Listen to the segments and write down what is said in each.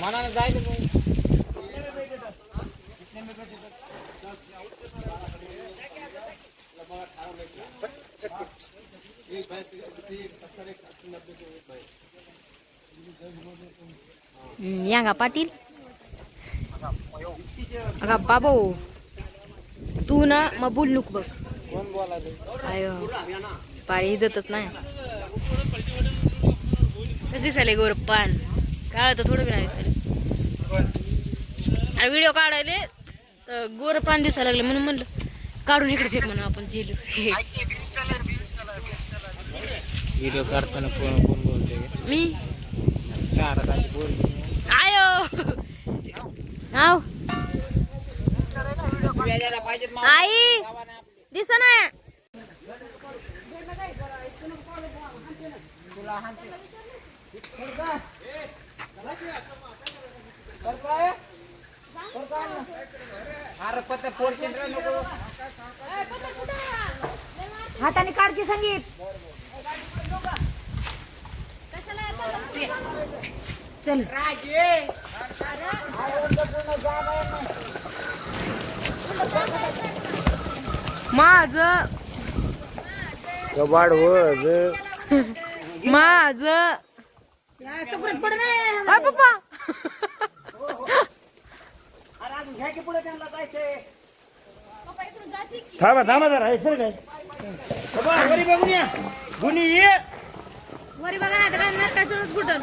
मनानं जायचं मग यांगा पाटील. अगा बाबा तू ना मग बोल नुक बघ. आय बोलायचं पाणी इजतच नाही. दिसायला दिसायले गोर काळ तर थोडं बी नाही दिसायले. आणि व्हिडिओ काढायले तर गोर पान दिसायला लागले म्हणून म्हणलं काढून इकडे फेक म्हणून आपण जेलू. व्हिडिओ काढताना कोण कोण बोलते मी? शारदाची बोलते आयो! नाव? आई दिसा ना अरे पत्ता फोडते रे नको हाताने काढ की संगीत. चल. माझ. कबाड माझ. अय पप्पा. थांबा थांबा जरा हे सर काय? बाबा घरी बघून या. गुन्ही ये. वरी बघा ना काय नरकाचं फुटल.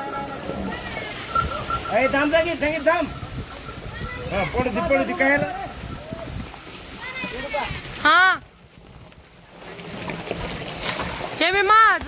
अरे थांब जा की संगीत थांब. हा पडू दे पडू दे काय हा. हे मी माझ.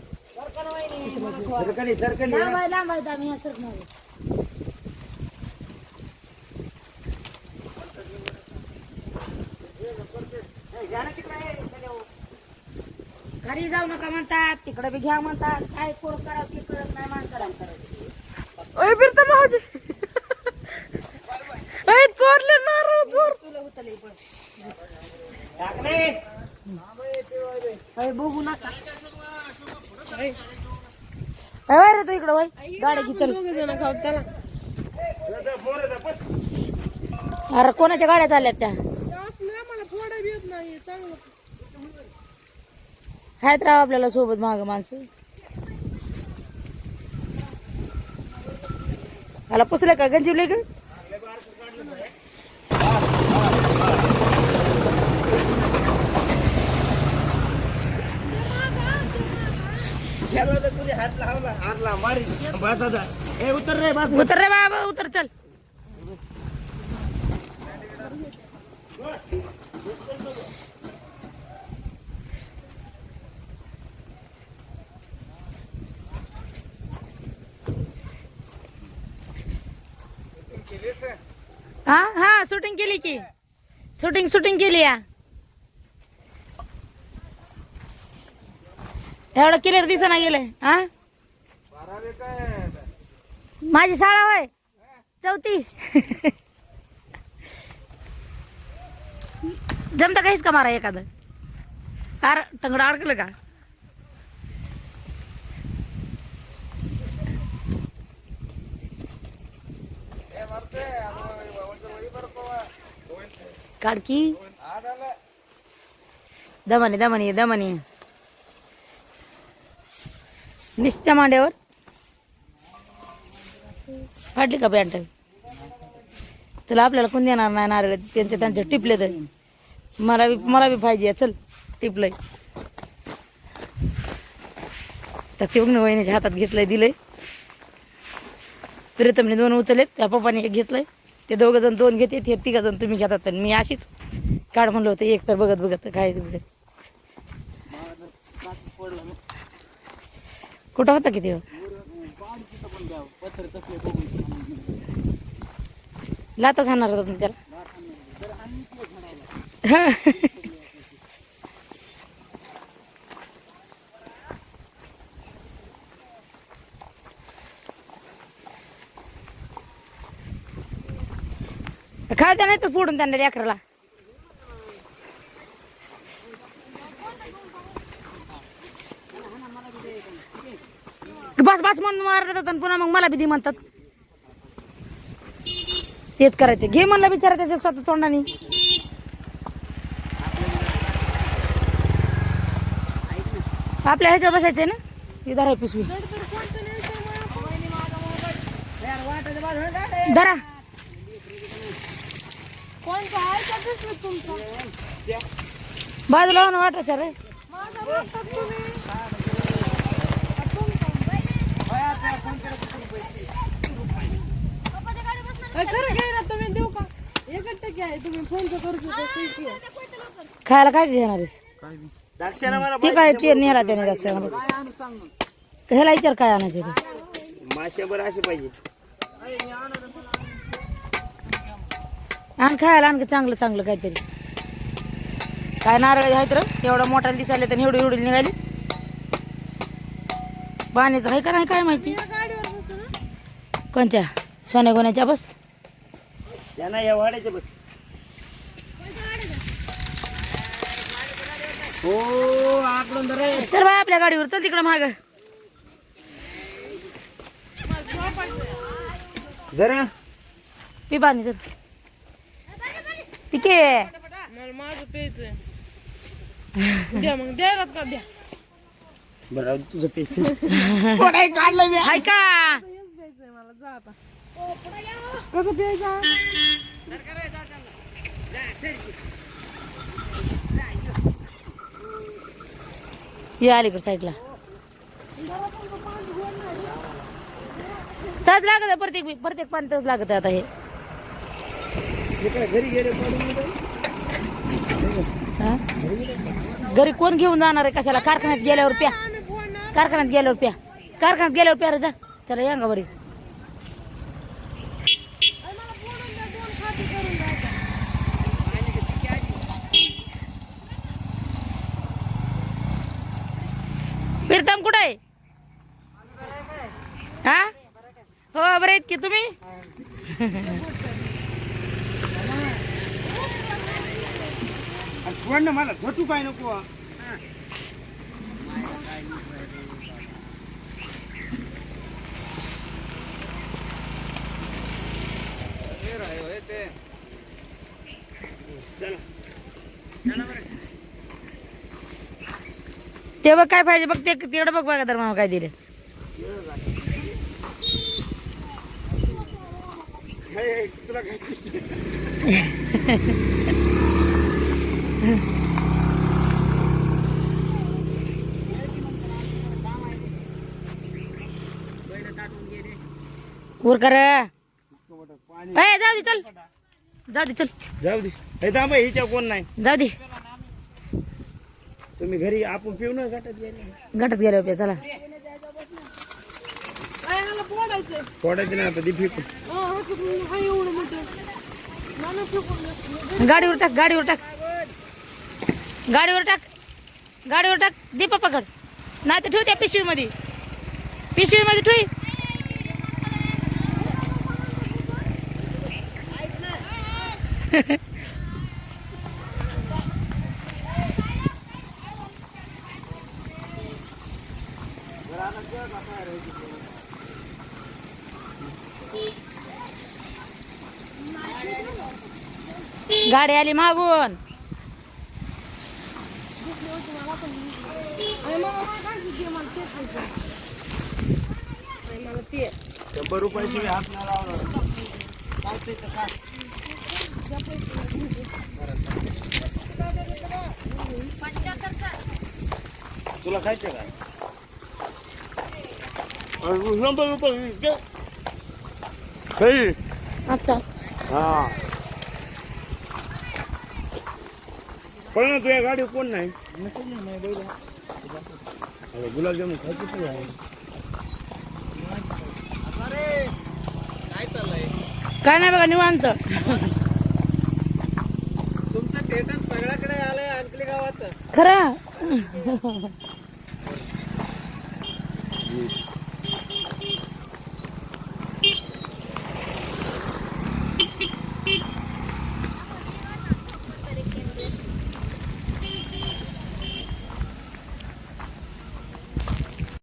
सरकली सरकली लांब आहे लांब आहे आम्ही ह्या सरकणार घरी जाऊ नका म्हणतात तिकडे बी घ्या म्हणतात. काय कोण करावं कळत नाही माणसाला. करायचं अय फिरता अय चोरले नारळ चोर. तुला पण बघू नका. रे तू इकडं भाई गाड्या घे चल. खाऊ त्याला अरे कोणाच्या गाड्या चालल्यात त्या? हायत आहेत राव आपल्याला सोबत माग माणसं. मला पुसलं का? गंजीवले का हात लावला हात लाव मारी बस आता ए उतर रे उतर रे बाबा उतर चल. हा हा शूटिंग केली की. शूटिंग शूटिंग केली या. एवढं क्लिअर दिसना गेलंय हा? माझी शाळा होय? चौथी. जमता काहीच का मारा एखादं? अर टंगडा अडकलं का? काढकी. दमाने दमाने दमाने. निस्त्या मांड्यावर. फाटली का पॅन्ट? चला आपल्याला कोण देणार नाही नारळ? त्यांचे त्यांचे टिपले तर. मला बी मला बी पाहिजे चल टिपलंय. तर ते बघ वहिनीच्या हातात घेतलंय दिलंय. प्रीतमने दोन उचलेत त्या पप्पाने एक घेतलंय. ते दोघं जण दोन घेते ते तिघ जण तुम्ही घेतात तर मी अशीच. काढ म्हणलं होतं एक तर बघत बघत काय कुठं होता किती लाता हाणार होता तुम्ही त्याला हा. नाही तर फोडून त्यांना लेकराला बस बस म्हणून मारतात आणि पुन्हा मग मला बी म्हणतात. तेच करायचे. घे म्हणला बिचारा त्याच्या स्वतः तोंडाने. आपल्या ह्याच्या बसायचंय ना? इधर आहे पिशवी धरा. बाजूला खायला काय घेणार आहेस? द्राक्षाला मला ते काय ते नेला त्याने दक्षाला ह्याला विचार काय आणायचं ते. माश्या बरं असे पाहिजे. आण खायला आण चांगलं चांगलं काहीतरी. काय नारळ आहेत र? एवढा मोठा दिसायला तर एवढी एवढी निघाली. पाण्याचं आहे का नाही काय माहिती? कोणत्या सोन्या गोण्याच्या बस? त्यांना या वाड्याचे बस. हो आकडून धर. रे. चल बाय आपल्या गाडीवर चल तिकडं माग. जरा पी पाणी चल. पिके. बरं तुझं पेच हाय का ये अलीकडे साईडला. तास लागत आहे प्रत्येक प्रत्येक पाणी तस लागत आहे आता हे. घरी हा? घरी कोण घेऊन जाणार आहे कशाला? कारखान्यात गेल्यावर प्या. कारखान्यात गेल्यावर प्या. कारखान्यात गेल्यावर प्या रे जा. चला या बरी प्रीतम कुठे आहे हा हो बरे आहेत की तुम्ही स्वर्ण मला झटू पाय नको ते बघ काय पाहिजे बघ ते तिकडे बघ बघा तर मामा काय दिले तुला काय वर कर ए, जाऊ दे चल. जाऊ दे चल. जाऊ दे. हे थांबा हिच्या कोण नाही. जाऊ दे. तुम्ही घरी आपण पिऊ ना गेले. घटात गेलो पे चला. थोड्याच नाही आता ती गाडीवर टाक गाडीवर टाक. गाडीवर टाक. गाडीवर टाक. दीपा पकड नाही तर ठेव त्या पिशवीमध्ये पिशवीमध्ये ठेवी. गाडी आली मागून. शंभर तुला खायचं का? शंभर रुपये. अच्छा हा. पण तुझ्या गाडी कोण नाही? गुलाबजामुन खायचं काय आहे काय नाही बघा निवांत. तुमचं स्टेटस सगळ्याकडे आलंय आणखी गावात. खरं?